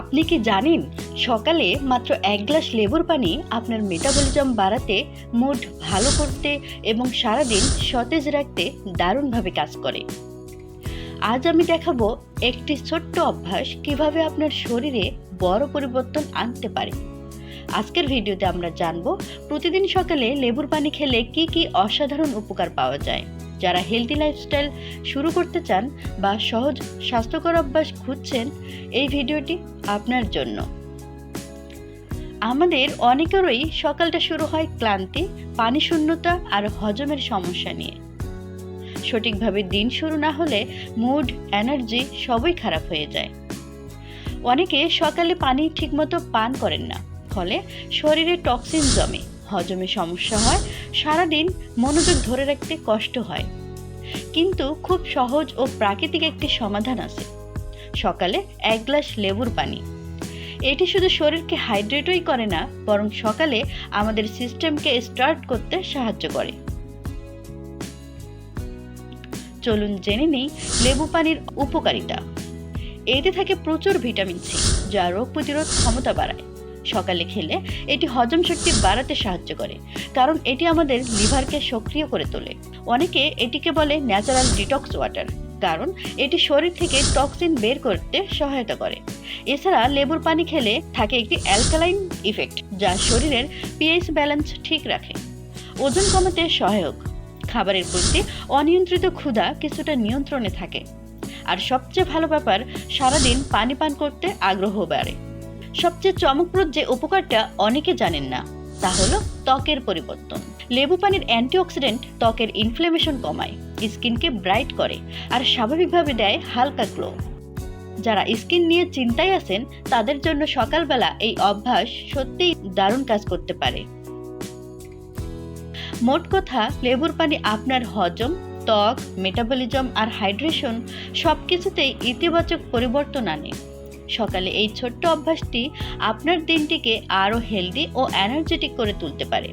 আপনি কি জানেন? সকালে মাত্র এক গ্লাস লেবুর পানি আপনার মেটাবলিজম বাড়াতে মুড ভালো করতে এবং সারাদিন সতেজ রাখতে দারুণভাবে কাজ করে। আজ আমি দেখাবো একটি ছোট্ট অভ্যাস কীভাবে আপনার শরীরে বড় পরিবর্তন আনতে পারে। আজকের ভিডিওতে আমরা জানব, প্রতিদিন সকালে লেবুর পানি খেলে কি কি অসাধারণ উপকার পাওয়া যায়? যারা হেলদি লাইফস্টাইল শুরু করতে চান বা সহজ স্বাস্থ্যকর অভ্যাস খুঁজছেন, এই ভিডিওটি আপনার জন্য। আমাদের অনেকেরই সকালটা শুরু হয় ক্লান্তি, পানি শূন্যতা আর হজমের সমস্যা নিয়ে। সঠিকভাবে দিন শুরু না হলে মুড এনার্জি সবই খারাপ হয়ে যায়। অনেকে সকালে পানি ঠিকমতো পান করেন না, ফলে শরীরে টক্সিন জমে। হজমে সমস্যা হয়, সারাদিন মনোযোগ ধরে রাখতে কষ্ট হয়। কিন্তু খুব সহজ ও প্রাকৃতিক একটি সমাধান আছে। সকালে এক গ্লাস লেবুর পানি। এটি শুধু শরীরকে হাইড্রেটই করে না, বরং সকালে আমাদের সিস্টেমকে স্টার্ট করতে সাহায্য করে। চলুন জেনে নেই লেবু পানির উপকারিতা। এতে থাকে প্রচুর ভিটামিন সি, যা রোগ প্রতিরোধ ক্ষমতা বাড়ায়। সকালে খেলে এটি হজম শক্তি বাড়াতে সাহায্য করে, কারণ এটি আমাদের লিভারকে সক্রিয় করে তোলে। অনেকে এটিকে বলে ন্যাচারাল ডিটক্স ওয়াটার কারণ এটি শরীর থেকে টক্সিন বের করতে সহায়তা করে। এছাড়া লেবুর পানি খেলে থাকে একটি অ্যালকালাইন ইফেক্ট যা শরীরের পিএইচ ব্যালেন্স ঠিক রাখে। ওজন কমাতে সহায়ক। খাবারের প্রতি অনিয়ন্ত্রিত ক্ষুধা কিছুটা নিয়ন্ত্রণে থাকে। আর সবচেয়ে ভালো ব্যাপার, সারাদিন পানি পান করতে আগ্রহ বাড়ে। সবচেয়ে চমকপ্রদ যে উপকারটা অনেকে জানেন না, তা হলো ত্বকের পরিবর্তন। লেবু পানির অ্যান্টিঅক্সিডেন্ট ত্বকের ইনফ্লেমেশন কমায়, স্কিনকে ব্রাইট করে, আর স্বাভাবিকভাবে দেয় হালকা গ্লো। যারা স্কিন নিয়ে চিন্তায় আছেন, তাদের জন্য সকালবেলা এই অভ্যাস সত্যিই দারুণ কাজ করতে পারে। মোট কথা, লেবুর পানি আপনার হজম, ত্বক মেটাবলিজম আর হাইড্রেশন সব কিছুতেই ইতিবাচক পরিবর্তন আনে। সকালে এই ছোট্ট অভ্যাসটি আপনার দিনটিকে আরও হেলদি ও এনার্জেটিক করে তুলতে পারে।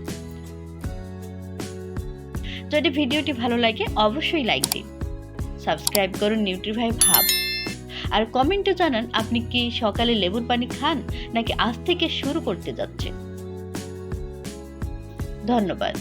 যদি ভিডিওটি ভালো লাগে, অবশ্যই লাইক দিন। সাবস্ক্রাইব করুন নিউট্রিভাই ভাব আর কমেন্টে জানান, আপনি কি সকালে লেবুর পানি খান, নাকি আজ থেকে শুরু করতে যাচ্ছেন? ধন্যবাদ।